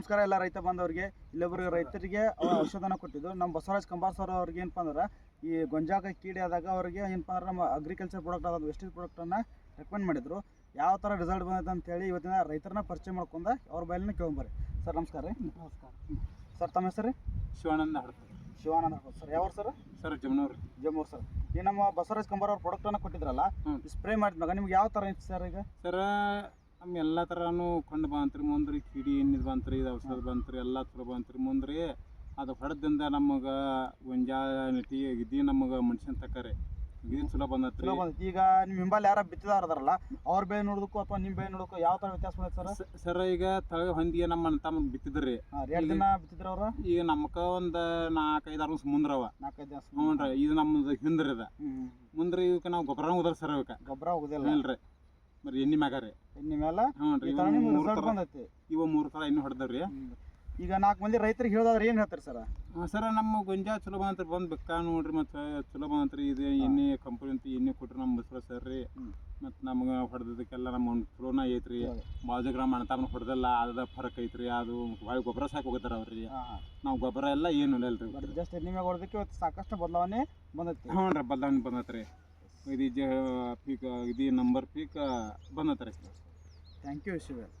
ನಮಸ್ಕಾರ ಎಲ್ಲ ರೈತ ಬಂದವರಿಗೆ ಇಲ್ಲೊಬ್ಬರಿಗೆ ರೈತರಿಗೆ ಅವ್ರ ಔಷಧನ ಕೊಟ್ಟಿದ್ದು. ನಮ್ಮ ಬಸವರಾಜ್ ಕಂಬಾರ್ ಸರ್ ಅವ್ರಿಗೆ ಏನಪ್ಪ ಅಂದ್ರೆ ಈ ಗೊಂಜಾಕ ಕೀಡೆ ಆದಾಗ ಅವರಿಗೆ ಏನಪ್ಪ ಅಂದ್ರೆ ನಮ್ಮ ಅಗ್ರಿಕಲ್ಚರ್ ಪ್ರಾಡಕ್ಟ್ ಆದ ವೆಸ್ಟೇಜ್ ಪ್ರಾಡಕ್ಟನ್ನು ರೆಕಮೆಂಡ್ ಮಾಡಿದ್ರು. ಯಾವ ಥರ ರಿಸಲ್ಟ್ ಬಂದಿದೆ ಅಂತೇಳಿ ಇವತ್ತಿನ ರೈತರನ್ನ ಪರಿಚಯ ಮಾಡ್ಕೊಂಡ ಅವ್ರ ಬಯಲನ್ನ ಕೇಳ್ಬರ್ರಿ ಸರ್ ನಮಸ್ಕಾರ ರೀ. ನಮಸ್ಕಾರ. ಸರ್ ತಮ್ಮ ಹೆಸರು ರೀ? ಶಿವಾನಂದ ಹಡ್ತಾರೆ ಶಿವಾನಂದ ಸರ್ ಯಾವ sir? Sir Jamnur. Jammur sir. ಈ ನಮ್ಮ ಬಸವರಾಜ್ ಕಂಬಾರ್ ಅವ್ರ ಪ್ರಾಡಕ್ಟನ್ನು ಕೊಟ್ಟಿದ್ರಲ್ಲ. ಸ್ಪ್ರೇ ಮಾಡಿದ್ಮಾಗ ನಿಮ್ಗೆ ಯಾವ ಥರ ಇತ್ತು ಸರ್ ಈಗ? ಸರ ನಮ್ಮ ಎಲ್ಲ ಥರನೂ ಕೊಂಡು ಬಂತ್ರಿ ಮುಂದ್ರಿ ಕಿಡಿ ಎಣ್ಣಿದ್ ಬಂತ್ರಿ ಇದು ಔಷಧ ಬಂತ್ರಿ ಎಲ್ಲ ಚಲೋ ಬಂತ್ರಿ ಮುಂದ್ರಿ. ಅದು ಹೊಡೆದಿಂದ ನಮಗೆ ಗೊಂಜಾಳ ನೆಟ್ಟಿ ಗಿದ್ದಿ ನಮಗೆ ಮನುಷ್ಯನ್ ತಕ್ಕರಿ. ಇದು ಚಲೋ ಬಂದತ್ರಿ. ಚಲೋ ಬಂದೈತಿ. ಈಗ ನಿಮ್ಮ ಹಿಂಬಲ್ಲಿ ಯಾರ ಬಿತ್ತಿದಾರ ಅದಾರಲ್ಲ ಅವ್ರ ಬೇ ನೋಡೋದಕ್ಕೂ ಅಥವಾ ನಿಮ್ಮ ಬೇ ನೋಡೋಕ್ಕೂ ಯಾವ ಥರ ವ್ಯತ್ಯಾಸ ಬಂದೈತೆ ಸರ್? ಈಗ ತಳ ಹೊಂದಿಗೆ ನಮ್ಮ ತಮ್ಮ ಬಿತ್ತಿದ್ರಿ. ಎರಡು ದಿನ ಬಿತ್ತಿದ್ರ ಅವ್ರು? ಈಗ ನಮ್ಕ ಒಂದು ನಾಲ್ಕೈದು ಆರು ಮುಂದ್ರವ ನಾಲ್ಕೈದು ದಿವಸ ಹ್ಞೂ ಇದು ನಮ್ದು ಹಿಂದ್ರಿ ಅದ ಮುಂದ್ರಿ ಇವಕ್ಕೆ ನಾವು ಗೊಬ್ಬರ ಉದರ್ ಸರ್ ಇವಕ್ಕೆ ಗೊಬ್ಬರ ಹೋಗುದಿಲ್ಲ ಹ್ಞೂ ಬರೀ ಎಣ್ಣಿ ಮ್ಯಾಗ ರೀ. ಎಣ್ಣೆ ಮೇಲೆ ಹ್ಞೂ ರೀ ರಿಸಲ್ಟ್ ಬಂದೈತಿ. ಇವ ಮೂರು ಥರ ಇನ್ನು ಹೊಡೆದವ್ರಿ. ಈಗ ನಾಲ್ಕು ಮಂದಿ ರೈತರಿಗೆ ಹೇಳೋದಾದ್ರೆ ಏನು ಹೇಳ್ತಾರೆ ಸರ್? ಹಾಂ ಸರ ನಮ್ಮ ಗುಂಜಾ ಚಲೋ ಬಂದ್ರೆ ಬಂದು ಬೆಕ್ಕ ನೋಡ್ರಿ ಮತ್ತು ಚಲೋ ಬಂದ್ರಿ ಇದು ಎಣ್ಣೆ ಕಂಪನಿ ಅಂತ ಎಣ್ಣೆ ಕೊಟ್ರಿ ನಮ್ಮ ಬಸವ ಸರ್ ರೀ. ಮತ್ತು ನಮ್ಗೆ ಹೊಡೆದಕ್ಕೆಲ್ಲ ನಮ್ಮ ಒಂದು ಚಲೋನ ಐತ್ರಿ. ಬಾಜು ಗ್ರಾಮ ಅಣ್ಣ ಹೊಡೆದಲ್ಲ ಅದ ಫರಕ್ ಐತ್ರಿ. ಅದು ಭಾಳ ಗೊಬ್ಬರ ಸಾಕು ಹೋಗ್ತಾರ ಅವ್ರಿ ನಾವು ಗೊಬ್ಬರ ಎಲ್ಲ ಏನು ಇಲ್ಲ ರೀ ಜಸ್ಟ್ ಎಣ್ಣೆ ಮ್ಯಾಗ ಹೊಡೆದಕ್ಕೆ ಇವತ್ತು ಸಾಕಷ್ಟು ಬದಲಾವಣೆ ಬಂದೈತಿ. ಹ್ಞೂ ರೀ ಬದಲಾವಣೆ ಇದು ಪೀಕ್ ಇದು ನಂಬರ್ ಪೀಕ್ ಬಂದತ್ರಿ ಥ್ಯಾಂಕ್ ಯು ಶಿವ